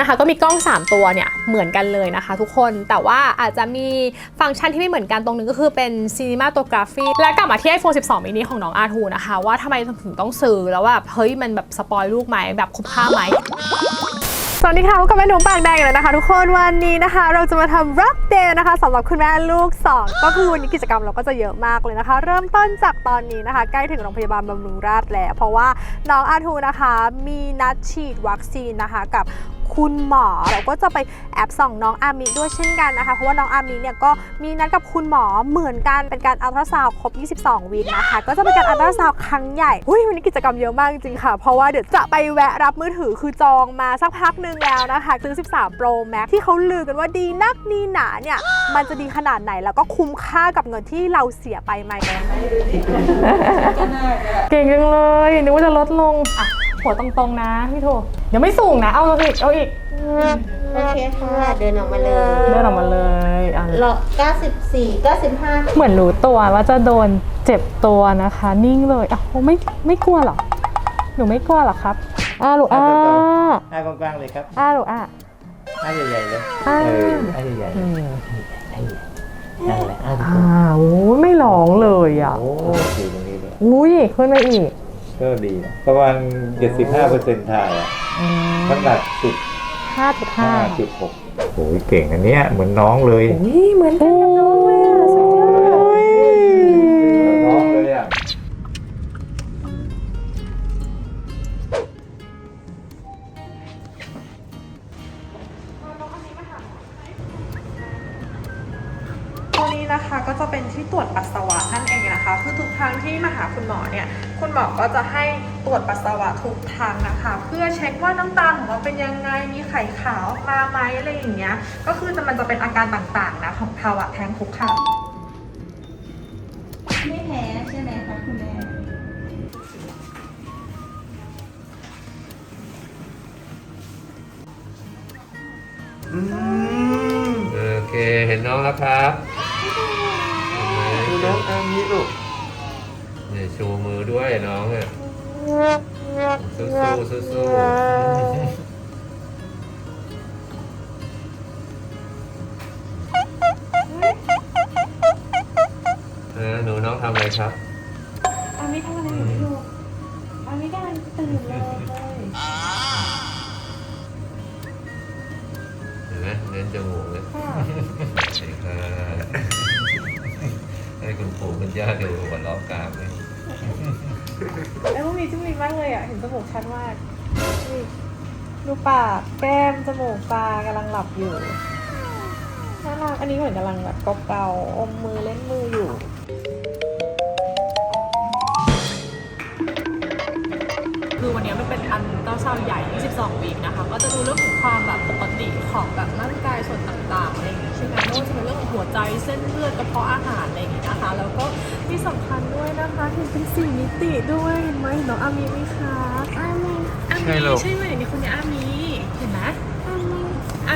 นะคะก็มีกล้อง 3 ตัวเนี่ยเหมือนกันเลยนะคะ ทุกคนแต่ว่าอาจจะมีฟังก์ชันที่ไม่เหมือนกันตรงนึงก็คือเป็น cinematography และกลับมาที่ iPhone 12 mini ของน้องอาทูนะคะ ว่าทำไมถึงต้องซื้อแล้วว่าเฮ้ยมันแบบสปอยลูกไหมแบบคุ้มค่าไหมสวัสดีค่ะพบกับแม่หนุ่มปากแดงเลยนะคะ ทุกคนวันนี้นะคะ เราจะมาทำรับเดย์นะคะสำหรับคุณแม่ลูกสองก็คือวันนี้กิจกรรมเราก็จะเยอะมากเลยนะคะ เริ่มต้นจากตอนนี้นะคะ ใกล้ถึงโรงพยาบาลบำรุงราษฎร์แล้วเพราะว่าน้องอาทูนะคะมีนัดฉีดวัคซีนนะคะกับ คุณหมอ เราก็จะไปแอบส่องน้องอามิด้วยเช่นกันนะคะ เพราะว่าน้องอามิเนี่ยก็มีนัดกับคุณหมอเหมือนกันเป็นการอัลตราซาวครบ 22 วีคนะคะ ก็จะเป็นการอัลตราซาวครั้งใหญ่หุ้ยวันนี้กิจกรรมเยอะมากจริงค่ะ เพราะว่าเดี๋ยวจะไปแวะรับมือถือคือจองมาสักพักหนึ่งแล้วนะคะซื้อ 13 Pro Max ที่เขาลือกันว่าดีนักดีหนาเนี่ยมันจะดีขนาดไหนแล้วก็คุ้มค่ากับเงินที่เราเสียไปไหมเก่งจังเลยนึกว่าจะลดลงอะ หัวตรงๆนะพี่โทยังไม่สูงนะ เอาอีกเอาอีก โอเคค่ะ เดินออกมาเลยเลื่อนออกมาเลยอะรอ94 95 เหมือนรู้ตัวว่าจะโดนเจ็บตัวนะคะ นิ่งเลยอะไม่ไม่กลัวเหรอ หนูไม่กลัวเหรอครับอ้าลูกอ้าอ้ากว้างๆเลยครับอ้าลูกอ้าอ้าใหญ่ๆเลยอ้าเอออ้าใหญ่ๆเลยนั่นแหละอ้าอ่าโอ้ยไม่ร้องเลยอะโอ้อยู่ตรงนี้เลยอุ้ยขึ้นมาอีก ก็ดีนะประมาณ 75เปอร์เซ็นต์ถ่ายอะน้ำหนักห้าจุดห้า15.6โอ้ยเก่งอันเนี้ยเหมือนน้องเลย อุ้ยเหมือนกันกับน้องเลยอะสุดย นี้นะคะก็จะเป็นที่ตรวจปัสสาวะนั่นเองนะคะ คือทุกครั้งที่มาหาคุณหมอเนี่ย คุณหมอก็จะให้ตรวจปัสสาวะทุกครั้งนะคะ เพื่อเช็คว่าน้ำตาลของเราเป็นยังไง มีไข่ขาวออกมาไหมอะไรอย่างเงี้ย ก็คือจะมันจะเป็นอาการต่างๆนะของภาวะแท้งคุกค่ะไม่แพ้ใช่ไหมคะคุณแม่โอเค เห็นน้องแล้วครับ ชูมือด้วยน้องอะสู้สู้สู้สู้เออหนูน้องทำอะไรครับอามิทำอะไรอยู่พี่ลูกอามิกำลังตื่นเลยเห็นไหมเน้นจมูกเลยใช่ค่ะให้คุณปู่คุณย่าดูหัวเราะกลางเลย ไอ้พวกนี้จุ้มลิ้มมากเลยอะ เห็นจมูกชัดมากนี่ดูปากแก้มจมูกตากำลังหลับอยู่น่ารักอันนี้เหมือนกำลังแบบเกาๆอมมือเล่นมืออยู่คือวันนี้มันเป็นอันเต้าเศร้าใหญ่ 22 วีคนะคะ ก็จะดูเรื่องของความแบบปกติของแบบร่างกายส่วนต่างๆอะไรอย่างงี้ใช่ไหมไม่ว่าจะเป็นเรื่องของหัวใจเส้นเลือดกระเพาะอาหารอะไรอย่างงี้นะคะ แล้วก็ ที่สำคัญด้วยนะคะเห็นเป็นสี่มิติด้วยเห็นไหมเห็นน้องอามีไหมคะอามีอามีใช่ไหมนี่คนนี้อามีเห็นไหมอามีอ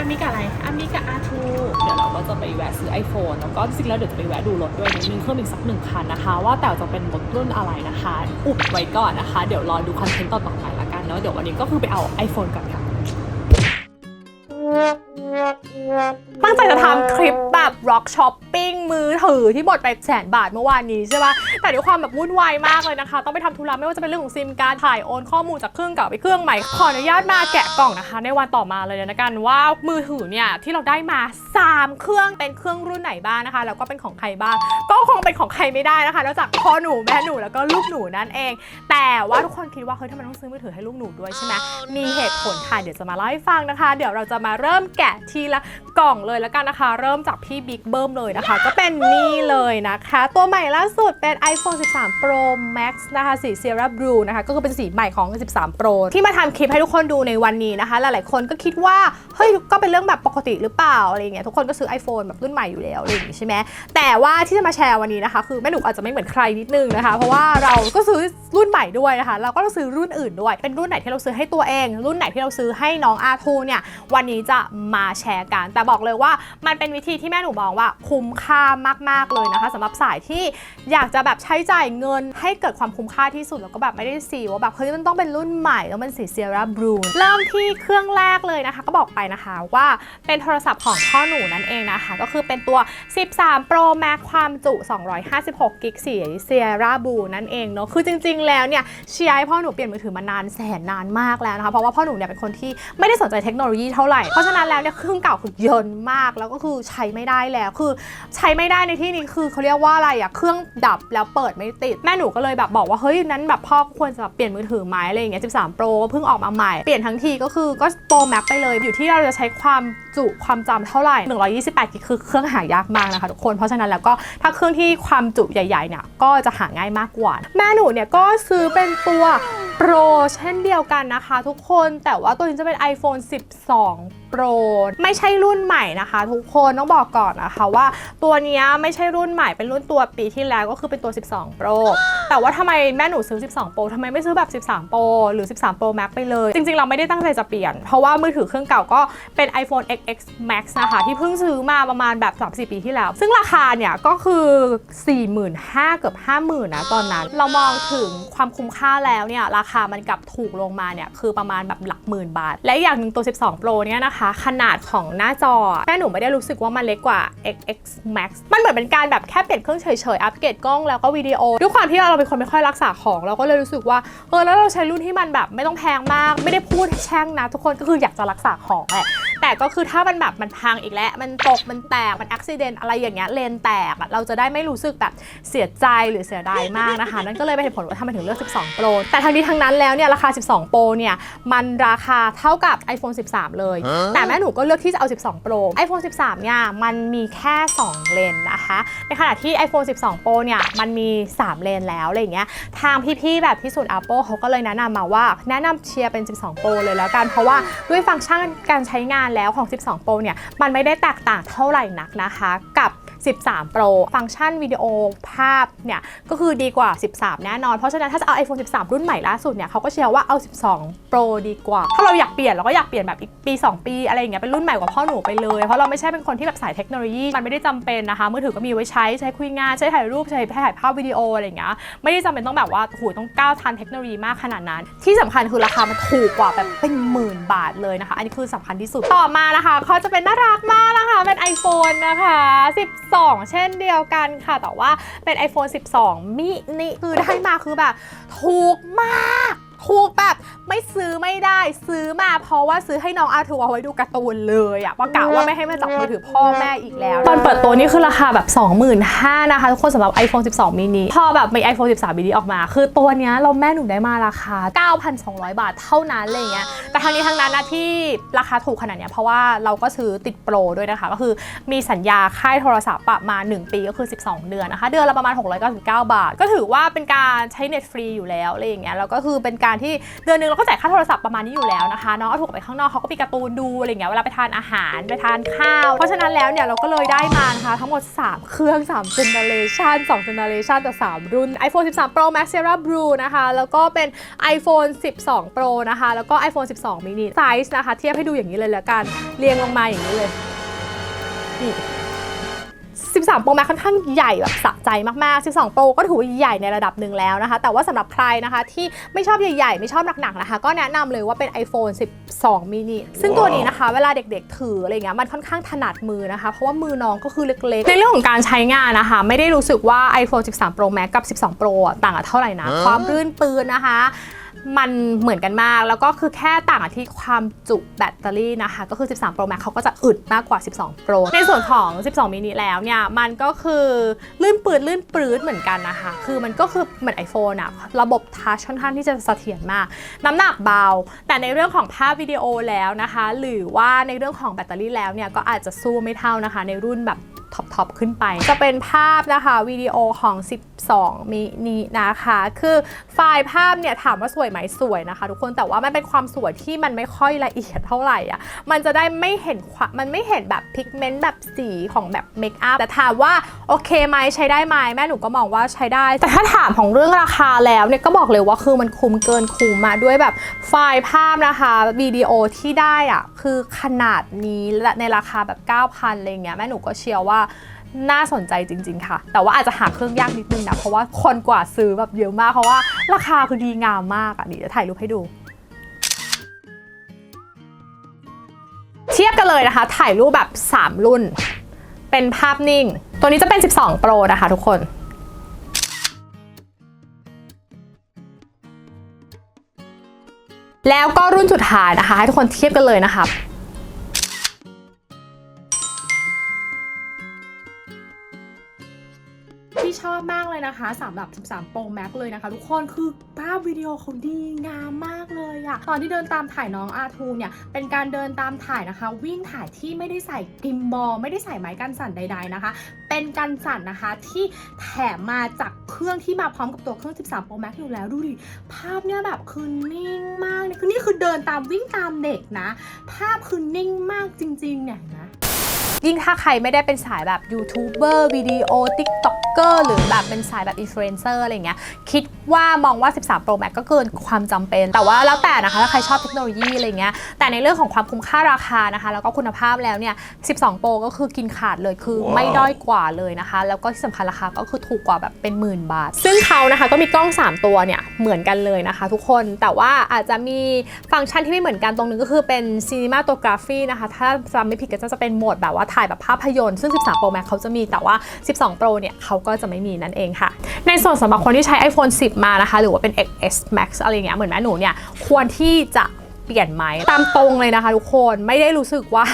ามีกับอะไรอามีกับอาทูเดี๋ยวเราก็จะไปแวะซื้อ iPhone แล้วก็จริงๆแล้วเดี๋ยวจะไปแวะดูรถด้วยมีเพิ่มอีกสักหนึ่งคันนะคะ ว่าแต่จะเป็นรถรุ่นอะไรนะคะ อุบไว้ก่อนนะคะ เดี๋ยวรอดูคอนเทนต์ต่อๆไปละกันเนาะเดี๋ยววันนี้ก็คือไปเอา iPhone ก่อนค่ะ ตั้งใจจะทำคลิป แบบร็อกช้อปปิ้งมือถือที่หมดไปแสนบาทเมื่อวานนี้ใช่ปะแต่ด้วยความแบบวุ่นวายมากเลยนะคะ ต้องไปทำธุระไม่ว่าจะเป็นเรื่องของซิมการถ่ายโอนข้อมูลจากเครื่องเก่าไปเครื่องใหม่ ขออนุญาตมาแกะกล่องนะคะ ในวันต่อมาเลยนะกันว่ามือถือเนี่ยที่เราได้มา 3 เครื่องเป็นเครื่องรุ่นไหนบ้างนะคะ แล้วก็เป็นของใครบ้าง ก็คงเป็นของใครไม่ได้นะคะนอกจากพ่อหนูแม่หนูแล้วก็ลูกหนูนั่นเอง แต่ว่าทุกคนคิดว่าเฮ้ยทำไมต้องซื้อมือถือให้ลูกหนูด้วยใช่ไหมมีเหตุผลค่ะเดี๋ยวจะมาเล่าให้ฟังนะคะ เดี๋ยวเราจะมาเริ่มแกะทีละกล่องเลยแล้วกันนะคะ เริ่มจากพี่บิ๊กเบิ้มเลยนะคะ ก็เป็นนี่เลยนะคะ ตัวใหม่ล่าสุดเป็น iPhone 13 Pro Max นะคะสี Sierra Blue นะคะ ก็คือเป็นสีใหม่ของ 13 Pro ที่มาทำคลิปให้ทุกคนดูในวันนี้นะคะ หลายๆคนก็คิดว่า เฮ้ย ก็เป็นเรื่องแบบปกติหรือเปล่าอะไรเงี้ยทุกคนก็ซื้อ iPhone แบบรุ่นใหม่อยู่แล้วอะไรอย่างงี้ใช่ไหมแต่ว่าที่จะมาแชร์วันนี้นะคะ คือแม่หนูอาจจะไม่เหมือนใครนิดนึงนะคะ เพราะว่าเราก็ซื้อ รุ่นใหม่ด้วยนะคะ เราก็ต้องซื้อรุ่นอื่นด้วย เป็นรุ่นไหนที่เราซื้อให้ตัวเอง รุ่นไหนที่เราซื้อให้น้องอาทูเนี่ย วันนี้จะมาแชร์กัน แต่บอกเลยว่ามันเป็นวิธีที่แม่หนูมองว่าคุ้มค่ามาก ๆ เลยนะคะสำหรับสายที่อยากจะแบบใช้จ่ายเงินให้เกิดความคุ้มค่าที่สุด แล้วก็แบบไม่ได้สีว่าแบบเฮ้ยมันต้องเป็นรุ่นใหม่แล้วมันสีเซียร่าบลูเริ่มที่เครื่องแรกเลยนะคะ ก็บอกไปนะคะว่าเป็นโทรศัพท์ของพ่อหนูนั่นเองนะคะ ก็คือเป็นตัว 13 Pro Max ความจุ 256กิกสีเซียร่าบลูนั่นเองเนาะคือจริงๆแล้วเนี่ยเชียร์ให้พ่อหนูเปลี่ยนมือถือมานานแสนนานมากแล้วนะคะเพราะว่าพ่อหนูเนี่ยเป็นคนที่ไม่ได้สนใจเทคโนโลยีเท่าไหร่เพราะฉะนั้นแล้วเนี่ยเครื่องเก่าคือเยินมากแล้วก็คือใช้ไม่ได้แล้วคือใช้ไม่ได้ในที่นี้คือเขาเรียกว่าอะไรอะเครื่องดับแล้วเปิดไม่ติด แม่หนูก็เลยแบบบอกว่าเฮ้ยนั้นแบบพ่อควรจะแบบเปลี่ยนมือถือไหมอะไรอย่างเงี้ย13 Pro เพิ่งออกมาใหม่เปลี่ยนทั้งทีก็คือก็ Pro Max ไปเลย อยู่ที่เราจะใช้ความจุความจำเท่าไหร่ 128กิกคือเครื่องหายากมากนะคะทุกคนเพราะฉะนั้นแล้วก็ถ้าเครื่องที่ความจุใหญ่ๆเนี่ยก็จะหาง่ายมากกว่า แม่หนูเนี่ยก็ซื้อเป็นตัวโปรเช่นเดียวกันนะคะทุกคนแต่ว่าตัวนี้จะเป็น iPhone 12 Pro ไม่ใช่รุ่นใหม่นะคะ ทุกคนต้องบอกก่อนนะคะว่าตัวนี้ไม่ใช่รุ่นใหม่เป็นรุ่นตัวปีที่แล้วก็คือเป็นตัว 12 Pro แต่ว่าทำไมแม่หนูซื้อ 12 Pro ทำไมไม่ซื้อแบบ 13 Pro หรือ 13 Pro Max ไปเลย จริงๆ เราไม่ได้ตั้งใจจะเปลี่ยน เพราะว่ามือถือเครื่องเก่าก็เป็น iPhone XX Max นะคะที่เพิ่งซื้อมาประมาณแบบ 3-4 ปีที่แล้ว ซึ่งราคาเนี่ยก็คือ 45,000เกือบ50,000นะตอนนั้น เรามองถึงความคุ้มค่าแล้วเนี่ยราคามันกลับถูกลงมาเนี่ยคือประมาณแบบหลักหมื่นบาท และอีกอย่างหนึ่งตัว 12 Pro เนี่ยนะคะขนาดของหน้าจอ แม่หนูไม่ได้รู้สึกว่ามันเล็กกว่า XX Max มันเหมือนเป็นการแบบแค่เปลี่ยนเครื่องเฉยๆ อัปเกรดกล้องแล้วก็วิดีโอ ด้วยความที่เราเป็นคนไม่ค่อยรักษาของ เราก็เลยรู้สึกว่า เออ แล้วเราใช้รุ่นที่มันแบบไม่ต้องแพงมาก ไม่ได้พูดแช่งนะ ทุกคนก็คืออยากจะรักษาของแหละแต่ก็คือถ้ามันแบบมันพังอีกแล้ว มันตก มันแตก มันอุบิเหตุอะไรอย่างเงี้ย เลนแตก เราจะได้ไม่รู้สึกแบบเสียใจหรือเสียดายมากนะคะ นั่นก็เลยเป็นเหตุผลว่าทำไมถึงเลือก 12 Pro แต่ทั้งนี้ทั้งนั้นแล้วเนี่ยราคา 12 Pro เนี่ย มันราคาเท่ากับ iPhone 13 เลยแต่แม่หนูก็เลือกที่จะเอา 12 Pro iPhone 13 เนี่ย มันมีแค่ 2 เลนนะคะ ในขณะที่ iPhone 12 Pro เนี่ย มันมี 3 เลนแล้วอะไรอย่างเงี้ย ทางพี่ๆ แบบที่ศูนย์ Apple เขาก็เลยแนะนำมาว่า แนะนำเชียร์เป็น 12 Pro เลยแล้วกัน เพราะว่าด้วยฟังก์ชันการใช้งานแล้วของ 12 Pro เนี่ย มันไม่ได้แตกต่างเท่าไหร่นักนะคะ กับ 13 Pro ฟังก์ชันวิดีโอภาพเนี่ย ก็คือดีกว่า 13 แน่นอน เพราะฉะนั้นถ้าจะเอา iPhone 13 รุ่นใหม่ล่าสุดเนี่ยเขาก็เชียร์ว่าเอา 12 Pro ดีกว่า ถ้าเราอยากเปลี่ยนเราก็อยากเปลี่ยนแบบอีกปี 2 ปีอะไรอย่างเงี้ยเป็นรุ่นใหม่กว่าพ่อหนูไปเลย เพราะเราไม่ใช่เป็นคนที่แบบสายเทคโนโลยีมันไม่ได้จำเป็นนะคะมือถือก็มีไว้ใช้ใช้คุยงานใช้ถ่ายรูปใช้ถ่ายภาพวิดีโออะไรอย่างเงี้ยไม่ได้จำเป็นต้องแบบว่าโอ้โหต้องก้าวทันเทคโนโลยีมากขนาดนั้น ที่สำคัญคือราคามันถูกกว่าแบบเป็นหมื่นบาทเลยนะคะ อันนี้คือสำคัญที่สุดต่อมานะคะเขาจะเป็นน่ารักมากนะคะเป็น iPhone นะคะ12เช่นเดียวกันค่ะ แต่ว่าเป็น iPhone 12มินิคือได้มาคือแบบถูกมากถูกแบบ ไม่ซื้อไม่ได้ซื้อมาเพราะว่าซื้อให้น้องอาทัวเอาไว้ดูการ์ตูนเลยอะประกาศว่าไม่ให้มาจับมือถือพ่อแม่อีกแล้ว ตอนเปิดตัวนี่คือราคาแบบ 25,000นะคะ ทุกคนสำหรับ iPhone 12 mini พอแบบมี iPhone 13 mini ออกมา คือตัวเนี้ยเราแม่หนูได้มาราคา 9,200 บาทเท่านั้นอะไรเงี้ยแต่ทางนี้ทางนั้นนะที่ราคาถูกขนาดเนี้ยเพราะว่าเราก็ซื้อติดโปรด้วยนะคะ ก็คือมีสัญญาค่ายโทรศัพท์ประมาณ 1 ปีก็คือ 12 เดือนนะคะ เดือนละประมาณ 699 บาท ก็ถือว่าเป็นการใช้เน็ตฟรีอยู่แล้วอะไรอย่างเงี้ยแล้วก็คือเป็นการที่เดือนนึงเราก็จ่ายค่าโทรศัพท์ประมาณนี้อยู่แล้วนะคะน้องเอาถูกไปข้างนอกเขาก็มีการ์ตูนดูอะไรอย่างเงี้ยเวลาไปทานอาหารไปทานข้าว เพราะฉะนั้นแล้วเนี่ยเราก็เลยได้มานะคะทั้งหมด 3 เครื่อง3 generation 2 generation แต่3รุ่น iPhone 13 Pro Max Sierra Blue นะคะแล้วก็เป็น iPhone 12 Pro นะคะแล้วก็ iPhone 12 mini size นะคะ เทียบให้ดูอย่างนี้เลยแล้วกันเรียงลงมาอย่างนี้เลยนี่ 13 Pro Max ค่อนข้างใหญ่แบบสะใจมากๆ 12 Pro ก็ถือว่าใหญ่ในระดับหนึ่งแล้วนะคะ แต่ว่าสำหรับใครนะคะที่ไม่ชอบใหญ่ๆ ไม่ชอบหนักๆนะคะ ก็แนะนำเลยว่าเป็น iPhone 12 mini ซึ่งตัวนี้นะคะ เวลาเด็กๆ ถืออะไรเงี้ยมันค่อนข้างถนัดมือนะคะ เพราะว่ามือน้องก็คือเล็กๆ ในเรื่องของการใช้งานนะคะ ไม่ได้รู้สึกว่า iPhone 13 Pro Max กับ 12 Pro อะต่างกันเท่าไหร่นะ ความรื่นปืนนะคะ มันเหมือนกันมาก แล้วก็คือแค่ต่างที่ความจุแบตเตอรี่นะคะ ก็คือ 13 Pro Max เขาก็จะอึดมากกว่า 12 Pro ในส่วนของ 12 mini แล้วเนี่ย มันก็คือลื่นปืดลื่นปรื้ดเหมือนกันนะคะ คือมันก็คือเหมือน iPhone อะระบบทัชค่อนข้างที่จะเสถียรมาก น้ำหนักเบา แต่ในเรื่องของภาพวิดีโอแล้วนะคะ หรือว่าในเรื่องของแบตเตอรี่แล้วเนี่ย ก็อาจจะสู้ไม่เท่านะคะ ในรุ่นแบบ ท็อปขึ้นไป จะเป็นภาพนะคะวิดีโอของ 12 มินินะคะ คือไฟล์ภาพเนี่ยถามว่าสวยไหมสวยนะคะ ทุกคนแต่ว่ามันเป็นความสวยที่มันไม่ค่อยละเอียดเท่าไหร่อะมันจะได้ไม่เห็นควมมันไม่เห็นแบบพิกเมนต์แบบสีของแบบเมคอัพแต่ถามว่าโอเคไหมใช้ได้ไหมแม่หนูก็มองว่าใช้ได้ แต่ถ้าถามของเรื่องราคาแล้วเนี่ยก็บอกเลยว่าคือมันคุ้มเกินคุ้มมาด้วยแบบไฟล์ภาพนะคะวิดีโอที่ได้อะคือขนาดนี้และในราคาแบบ 9,000อะไรเงี้ยแม่หนูก็เชียร์ว่า น่าสนใจจริง ๆ ค่ะ แต่ว่าอาจจะหาเครื่องยากนิดนึงนะ เพราะว่าคนกว่าซื้อแบบเยอะมาก เพราะว่าราคาคือดีงามมากอะนี่เดี๋ยวถ่ายรูปให้ดูเทียบกันเลยนะคะ ถ่ายรูปแบบ 3 รุ่น เป็นภาพนิ่ง ตัวนี้จะเป็น 12 Pro นะคะทุกคน แล้วก็รุ่นสุดท้ายนะคะ ให้ทุกคนเทียบกันเลยนะคะ เลยนะคะสำหรับ 13 Pro Max เลยนะคะ ทุกคนคือภาพวิดีโอเขาดีงามมากเลยอะตอนที่เดินตามถ่ายน้องอาทูเนี่ย เป็นการเดินตามถ่ายนะคะ วิ่งถ่ายที่ไม่ได้ใส่กิมบอลไม่ได้ใส่ไม้กันสั่นใด ๆนะคะ เป็นกันสั่นนะคะที่แถมมาจากเครื่องที่มาพร้อมกับตัวเครื่อง 13 Pro Max อยู่แล้วดูดิภาพเนี่ยแบบคือนิ่งมากเนี่ยคือนี่คือเดินตามวิ่งตามเด็กนะ ภาพคือนิ่งมากจริงๆเนี่ยนไหม ยิ่งถ้าใครไม่ได้เป็นสายแบบยูทูบเบอร์วิดีโอติ๊กต็อกเกอร์หรือแบบเป็นสายแบบอินฟลูเอนเซอร์อะไรเงี้ยคิดว่ามองว่า 13 Pro Max ก็เกินความจำเป็น แต่ว่าแล้วแต่นะคะถ้าใครชอบเทคโนโลยีอะไรเงี้ยแต่ในเรื่องของความคุ้มค่าราคานะคะ แล้วก็คุณภาพแล้วเนี่ย 12 Pro ก็คือกินขาดเลยคือไม่ด้อยกว่าเลยนะคะ แล้วก็ที่สำคัญราคาก็คือถูกกว่าแบบเป็นหมื่นบาท ซึ่งเขานะคะก็มีกล้อง 3 ตัวเนี่ยเหมือนกันเลยนะคะ ทุกคนแต่ว่าอาจจะมีฟังก์ชันที่ไม่เหมือนกันตรงนึงก็คือเป็น cinematography นะคะถ้าจำไม่ผิดก็จะเป็นโหมดแบบว่าถ่ายแบบภาพยนตร์ซึ่ง 13 Pro Max เขาจะมีแต่ว่า 12 Pro เนี่ยเขาก็จะไม่มีนั่นเองค่ะ ในส่วนสำหรับคนที่ใช้ iPhone 10มานะคะ หรือว่าเป็น XS Max อะไรเงี้ยเหมือนแม่หนูเนี่ยควรที่จะเปลี่ยนไหมตามตรงเลยนะคะทุกคนไม่ได้รู้สึกว่า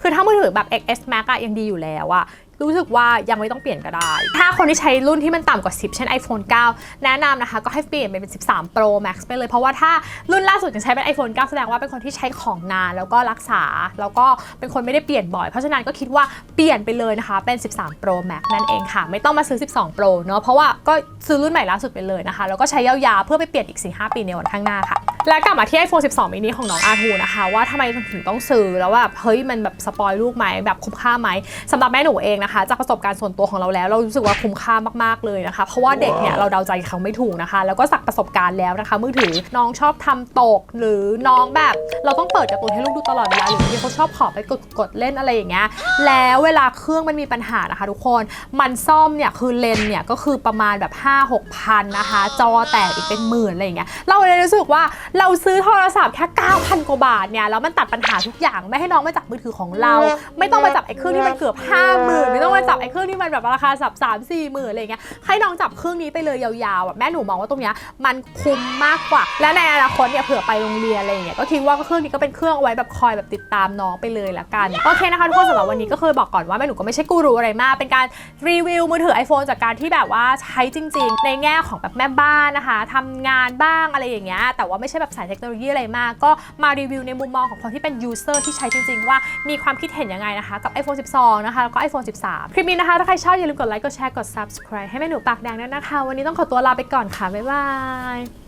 คือถ้ามือถือแบบ XS Max อะยังดีอยู่แล้วอะ รู้สึกว่ายังไม่ต้องเปลี่ยนก็ได้ ถ้าคนที่ใช้รุ่นที่มันต่ำกว่า 10 เช่น iPhone 9 แนะนำนะคะ ก็ให้เปลี่ยนเป็น 13 Pro Max ไปเลย เพราะว่าถ้ารุ่นล่าสุดยังใช้เป็น iPhone 9 แสดงว่าเป็นคนที่ใช้ของนานแล้วก็รักษา แล้วก็เป็นคนไม่ได้เปลี่ยนบ่อย เพราะฉะนั้นก็คิดว่าเปลี่ยนไปเลยนะคะ เป็น 13 Pro Max นั่นเองค่ะ ไม่ต้องมาซื้อ 12 Pro เนอะเพราะว่าก็ซื้อรุ่นใหม่ล่าสุดไปเลยนะคะ แล้วก็ใช้ยาวๆเพื่อไปเปลี่ยนอีก4-5ปีในวันข้างหน้าค่ะ และกลับมาที่ iPhone 12 mini ของน้องอาทูนะคะ ว่าทำไมถึงต้องซื้อแล้วแบบเฮ้ยมันแบบสปอยลูกไหมแบบคุ้มค่าไหมสำหรับแม่หนูเองนะคะจากประสบการณ์ส่วนตัวของเราแล้ว เรารู้สึกว่าคุ้มค่ามากๆเลยนะคะ เพราะว่าเด็กเนี่ยเราเดาใจเขาไม่ถูกนะคะ แล้วก็สักประสบการณ์แล้วนะคะ มือถือน้องชอบทำตก หรือน้องแบบเราต้องเปิดการ์ตูนให้ลูกดูตลอดเวลาหรือบางทีเขาชอบขอไปกดกดเล่นอะไรอย่างเงี้ยแล้วเวลาเครื่องมันมีปัญหานะคะทุกคนมันซ่อมเนี่ยคือเลนส์เนี่ยก็คือประมาณแบบ 5 6 พันนะคะ จอแตกอีกเป็นหมื่นอะไรอย่างเงี้ยเราเลยรู้สึกว่าเราซื้อโทรศัพท์แค่ 9,000 กว่าบาทเนี่ยแล้วมันตัดปัญหาทุกอย่างไม่ให้น้องมาจับมือถือของเรา ไม่ต้องมาจับไอ้เครื่องที่มันเกือบ50,000ไม่ต้องมาจับไอ้เครื่องที่มันแบบราคาสับสามสี่หมื่นอะไรอย่างเงี้ยให้น้องจับเครื่องนี้ไปเลยยาวๆอะแม่หนูมองว่าตรงเนี้ยมันคุ้มมากกว่า และในอนาคตเนี่ยเผื่อไปโรงเรียนอะไรอย่างเงี้ยก็คิดว่าเครื่องนี้ก็เป็นเครื่องเอาไว้แบบคอยแบบติดตามน้องไปเลยละกันโอเคนะคะทุกคนสำหรับวันนี้ก็เคยบอกก่อนว่าแม่หนูก็ไม่ใช่กูรูอะไรมาก เป็นการรีวิวมือถือ iPhone จากการที่แบบว่าใช้จริง ๆ ในแง่ของแบบแม่บ้านนะคะทำงานบ้างอะไรอย่างเงี้ยแต่ว่าไม่ใช่แบบสายเทคโนโลยีอะไรมาก ก็มารีวิวในมุมมองของคนที่เป็นยูเซอร์ที่ใช้จริง ๆ ว่ามีความคิดเห็นยังไงนะคะ กับ iPhone 12 นะคะ แล้วก็ iPhone 13 คลิปนี้นะคะ ถ้าใครชอบอย่าลืมกดไลค์กดแชร์กด subscribe ให้แม่หนูปากแดงด้วยนะคะ วันนี้ต้องขอตัวลาไปก่อนค่ะบ๊ายบาย